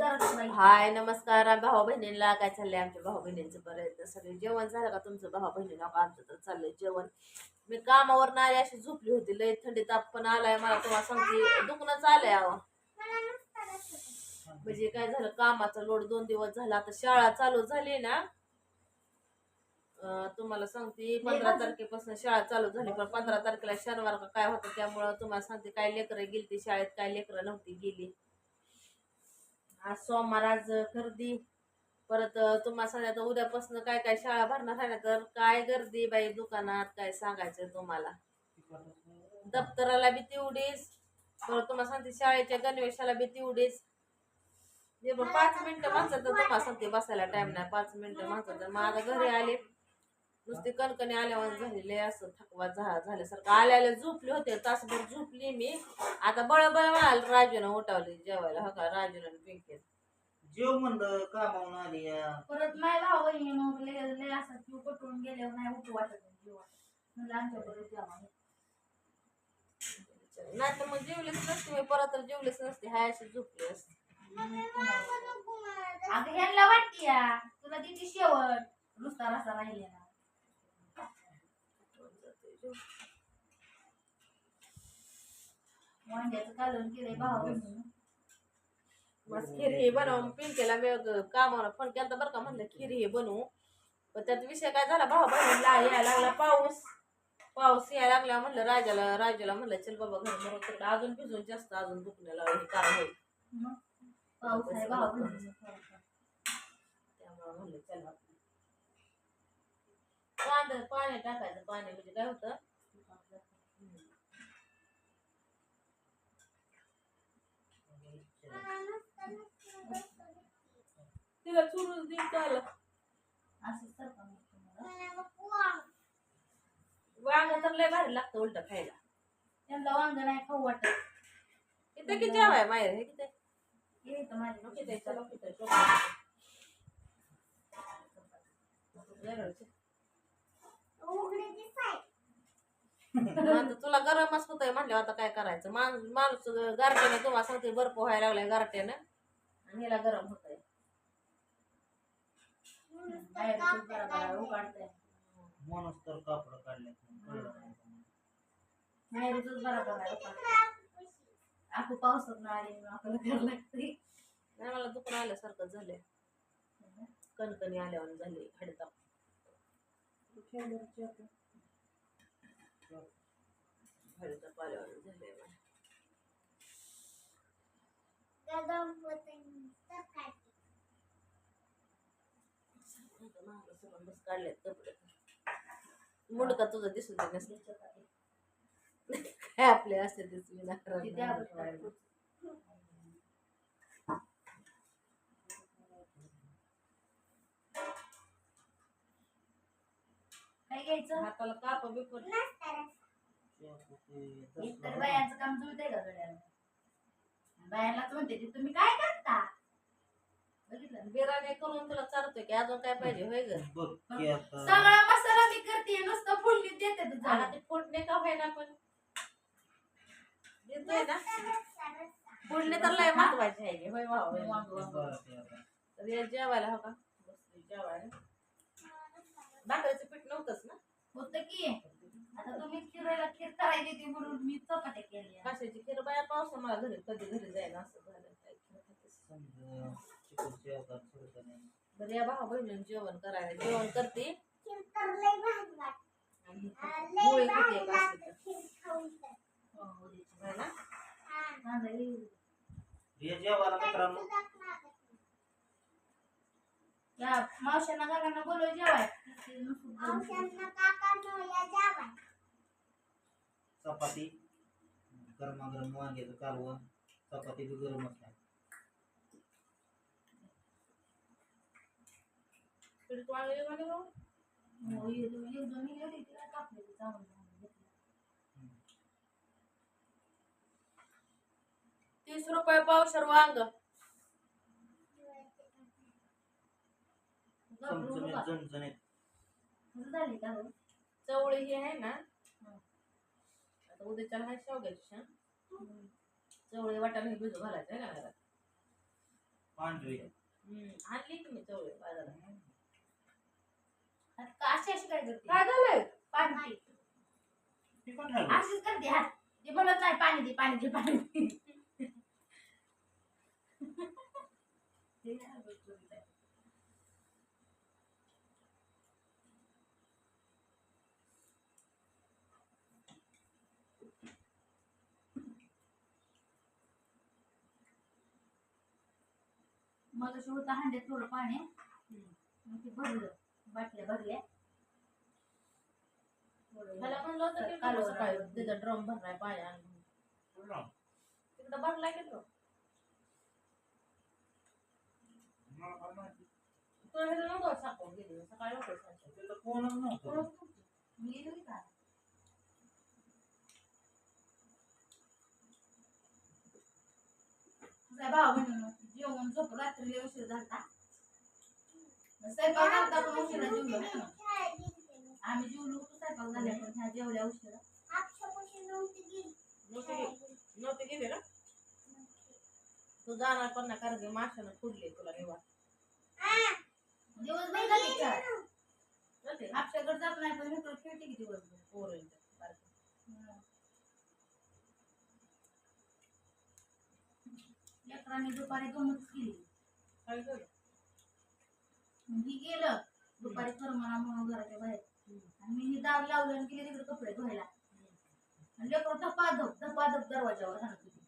हाय नमस्कार. भाऊ बहिणींना काय चाललंय? आमच्या भाऊ बहिणींचं बरं सगळे जेवण झालं का तुमचं? भाऊ बहिणीला का आमचं तर चाललंय जेवण. मी कामावर नाही अशी झोपली होती. लय थंडी ताप पण आलाय. मला तुम्हाला सांगते दुखणं आलंय अहो. म्हणजे काय झालं? कामाचा लोड दोन दिवस झाला. आता शाळा चालू झाली ना. तुम्हाला सांगते पंधरा तारखेपासून शाळा चालू झाली. पण पंधरा तारखेला शनिवार का काय होतं त्यामुळं तुम्हाला सांगते काय लेकरं गेली शाळेत काय लेकरं नव्हती गेली. आज सोमवार आज खरेदी परत तुम्हाला सांगायचं उद्यापासून काय काय शाळा भरणार झाल्या तर काय गर्दी बाई दुकानात? काय सांगायचं तुम्हाला? दप्तराला बी तेवढीच. परत तुम्हाला सांगते शाळेच्या गणवेशाला बी तेवढीच. जे पण पाच मिनिटं माणसं तर तुम्हाला सांगते बसायला टाइम नाही. पाच मिनिटं माणसं तर माझं घरी आले नुसती कणकणी आल्यावर झालेले असं थकवा झा झाल्यासारखं. आल्याला झोपले होते तासभर झोपली मी. आता बळबळ म्हणाल राजूनं उठवली जेवायला. हो का? राजूनं पिंकेत जेव म्हणलं कामावून आली या. परत नाही भाऊ बहिणी मग लय लय असं जीव पटवून गेल्यावर नाही उठू वाटत नाही जीव म्हणलं आमच्या बरोबर जेवा नाही तर मग जेवलीच नसते मी परत तर जेवलीच नसते. हाय अशी झोपली असते. अगं ह्यांना वाटते या तुला तिची शेवट. नुसता रसा राहिले ना वांग्याचं कालवण केलंय भाऊ बहिणी मग खीर हे बनव. पिंकेला मी कामावर फोन केला बरं का म्हणलं खीर हे बनवू. पण त्यात विषय काय झाला भाऊ बहिणीला यायला लागला पाऊस. पाऊस यायला लागला म्हणलं राजाला राजाला म्हणलं चल बाबा घर बरोबर तिकडे अजून भिजून जास्त अजून दुखण्याला हे कारण होईल. मग? पाऊस आहे भाऊ त्यामुळे म्हणलं चल. कांदा पाणी टाकायचं पाणी म्हणजे काय होतं? तिला चुरून सरपण तुम्हाला वांग तर लय भारी लागतं उलट खायला. त्यांना वांग नाही खाऊ वाटत. किती किती जेवाय माहेर? हे किती हे तर माझ्या नको किती चला किती चला. आता तुला गरमच होतंय म्हणलं आता काय करायचं? माणूस माणूस गारट्याने तुम्हाला सांगते बर्फ व्हायला लागलाय गारट्यानं आणि ह्याला गरम होतंय. बरोबर माणूस तर कापड काढले बरोबर आहे उघडतंय. आपण पावसात ना आले आपल्याला करायला लागते नाही मला दुकान आल्यासारखं झालंय. कणकणी आल्यावर झाली हडता हडता पाल्यावर झालंय मला. आता मागं सगळं बस काढलेत कपडे मुंडका तुझं दिसून दे काय आपले असते दिसली ना काय घ्यायचं? हाताला काप बिप एक तर बायांचं काम जुळतंय का गड्याला? बायांनाच म्हणते ती तुम्ही काय करता? बघितलं बिराने करून तुला चालतोय की अजून काय पाहिजे होय ग? बघ की आता. सगळा मसाला मी करते नुसतं फोडणी देते आता तुझा ते फोडणे का होईना पण. देतोय ना? फोडणे तर लय महत्त्वाचे आहे होय. बरं ते आता. जेवायला हो का? जेवायला. भाकरीचं पीठ नव्हतंच ना होत की आता तुम्ही खिरायला खीर करायची ती म्हणून मी चपात्या केल्या कशाची खीर बाया पावसा मला घरी कधी घरी जायला असं झालं काय खीर खातेस. बरं या भाऊ बहिणीनं जेवण करायला जेवण करते आणि पोळी किती एक असते तर. हो, उद्याची. ना. हे जेवायला मित्रांनो या मावशांना काकांना बोलव जेवाय चपाती गरमागरम वांग्याचं कालवण चपाती बी गरमच नाही पीठ वाळलेलं वाले भाऊ? हो, एकदम एकदम मी गेली तिला कापलेली चांगली चांगली घेतली. तीस रुपये पावशर वांग घाबरू चमचमीत नका. झणझणीत कसं झाली का हो? चवळी ही आहे ना. आता उद्याच्या आहे शेवग्याची शान. चवळी वाटाणे भिजू घालायचं आहे ना घरात? पांढरी हम्म, आणली की मी चवळी बाजारात. आता अशी अशी काय करते? काय झालंय? पाणी ती पण आहे अशीच करते हात ते म्हणत नाही पाणी दे पाणी दे पाणी दे. मग होतं हांड्यात थोडं पाणी मग ते भरलं बाटल्या भरल्या मला म्हणलं होतं की. तिथं ड्रम भरलाय पाणी आणून. तिकडं भरलाय की ड्रम. तुला हे नव्हतं सापडून गेली सकाळी कोणच नव्हतं. मी गेलो की भाव म्हणून जेवण झोप रात्री उशीर मग स्वयंपाक झालता पण उशिरा जेवलो. ना. आम्ही जेवलो होतो स्वयंपाक झाल्या पण ह्या जेवल्या उशिरा. नव्हती गेली ना? तू जाणार पण नाही कारण की माशानं फुडली तुला निवार दिवसभर झाली ना आपल्याकडे जात नाही पण इकडं खेळते की दिवसभर. पोरींच्या लेकरांनी दुपारी गमत केली? ही गेलं दुपारी करमना म्हणून घराच्या बाहेर. आणि मी ही दाब लावलं आणि गेले तिकडे कपडे धुवायला. आणि लेकरं धपा धप धपा धप दरवाजावर हाणत होती.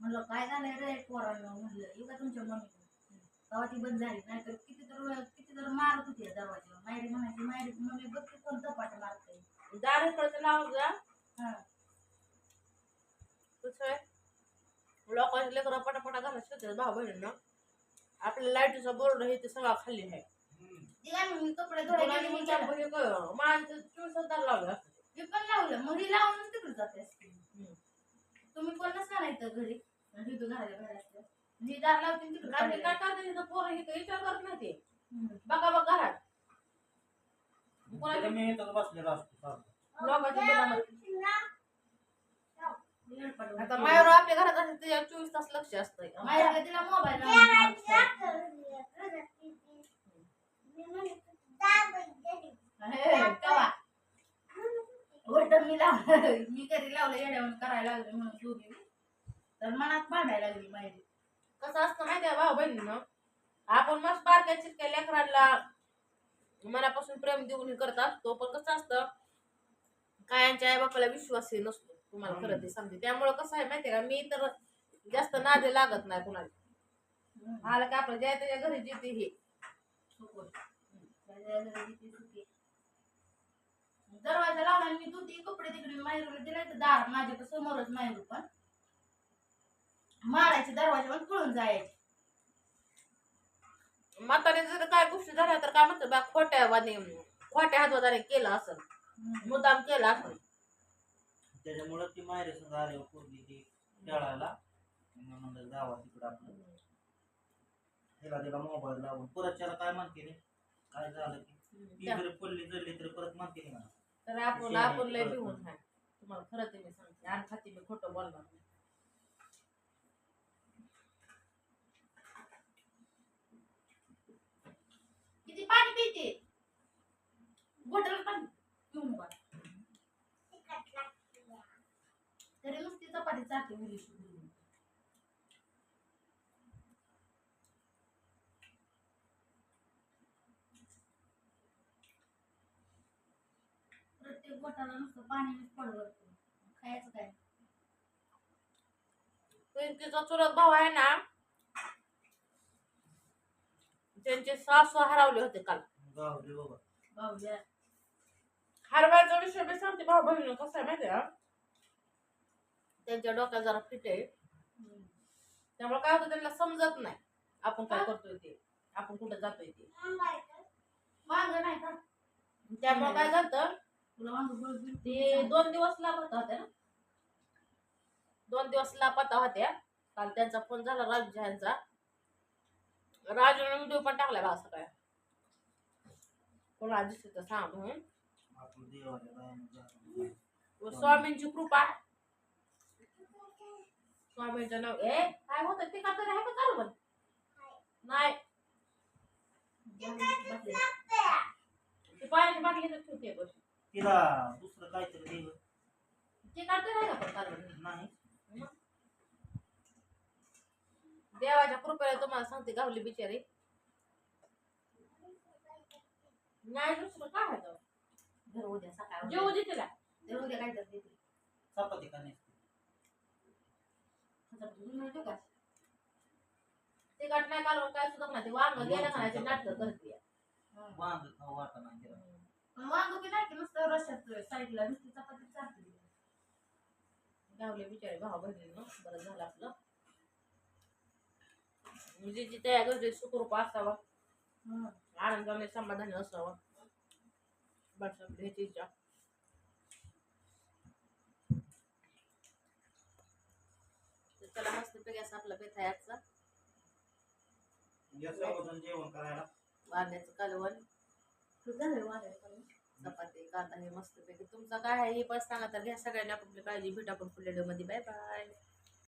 म्हणलं काय झालंय रे पोरांना? म्हणलं येऊ का तुमच्या मम्मी तेव्हा ती बंद झाली. नाहीतर किती तर किती तर मारत होती या दरवाजावर मायरी म्हणायची मायरी मम्मी बघ की कोण धपाट मारतंय. दार इकडचं जा हा. कसं आहे लोकांचे लेकरं पटापटा घालत शेतात भाऊ बहिणींना आपल्या लाईटीचा बोर्ड हे ते सगळा खाली आहे हम्म. ती काय मग मी कपडे धुवायला कोणाला गेले मी म्हणतात, गेलं. हे काय, माझं चोवीस दार लावलं असतं. मी पण लावलं मग ही लावून तिकडे जाते हम्म. तुम्ही पण नसणार नाही तर घरी आणि तिथं घराच्या बाहेर असलं मी दार लावते आणि तिकडे कारण की काढायला. काय करते तिथं पोरं हे काही विचार करत नाही ते हम्म. बघा बघ घरात कोणाच्या तिथं मी इथं बसलेलो असतो सारखं. लोकांच्या बिलामध्ये वेळ पडला. आता मायावर आपल्या घरात असेल त्याच्यावर चोवीस तास लक्ष असतं मायराला तिला मोबाईल मी लावलं मी घरी लावलं येड्यावर करायला लागले म्हणून दोघी तर मनात भांडायला लागली मायरी कसं असतं माहिती आहे भाऊ बहिणीनं? आपण मस्त बारक्या चिरक्या लेकरांना मनापासून प्रेम देऊन हे करत असतो पण कसं असतं कायांच्या आई बापाला विश्वासही नसतो. तुम्हाला खरं ते सांगते. त्यामुळे कसं आहे माहितीये का? मी तर जास्त नादे लागत नाही कुणाला. आलं की आपलं? ज्या त्याच्या घरी जिथे हे. दरवाजा लावला आणि मी धुती कपडे तिकडे मायरूला दिले तर दार माझ्या समोरच मायरू पण. मारायचे दरवाजावर पळून जायचे. म्हातारे जर काय गोष्टी झाल्या तर काय म्हणतात बा खोट्या वाणी खोट्या हातवादाने केलं असं मुद्दाम केलं असं त्याच्यामुळं ती माहेरी संग आली पोरगी ती खेळायला. मग म्हणलं जावा तिकडं आपलं. तिला तिला मोबाईल लावून. परत त्याला काय म्हणते रे? काय झालं की? ती त्या- जरी पडली जळली तरी परत म्हणते मला. तर आपण आपण लय भिवून तुम्हाला खरं ते मी सांगते. आणि खाती मी खोटं बोलणार नाही किती पाणी पिते बॉटल पाणी पिऊ नका तरी नुसती मुलीशी प्रत्येक बोटाला नुसतं पाणी पडवत खायचं काय? पिंकीचा चुलत भाऊ आहे ना त्यांचे सासू हरवले होते काल. गावली बाबा. बाबूल्या हरवायचा विषय मी सांगते भाऊ बहिणी कसं आहे माहिती आहे? त्यांच्या डोक्यात जरा फिट आहे. त्यामुळे काय होतं त्यांना समजत नाही आपण काय करतोय ते आपण कुठं जातोय ते. वांग नाही का? त्यामुळे काय झालं तुला वांग बोल ते दोन दिवस लापता होत्या ना. दोन दिवस लापता होत्या. काल त्यांचा फोन झाला राजू यांचा राजूने व्हिडिओ पण टाकलाय बा कोणाला दिसत तर सांग म्हणून. स्वामींची कृपा. स्वामींचं नाव ए काय होत? ते कातर आहे का चालू पण नाही. ते पाण्याची बाटली घेतात ठेवते बस. ते कातर आहे का देवाच्या कृपया तुम्हाला सांगते गावली बिचारी. नाही दुसरं काय होतं घर उद्या सकाळ जेवू दे तिला. तर उद्या काय तर देते मिळतो का ते नाही कालवण काय सुद्धा नाही? ते वांग नाटक करते. वांग खाऊ वाटा नाही तिला. पण वांग की नाही की नुसतं रशात साईडला नुसती चपाती चालते. गावले बिचारी बहिणीनं बरं झालं आपलं. म्हणजे जी तयार सुखरूप असावा. आनंदाने समाधानी असावं. बस आपली ह्याची इच्छा तर चला मस्त पैकी असा आपला बेत आहे आजचा जेवण करायला. वांग्याचं कालवण. चपाती कांदा हे मस्त पैकी. तुमचा काय आहे हे पण सांगा तर घ्या. सगळ्यांनी आपापली काळजी. भेटा आपण पुढल्या मध्ये. Bye bye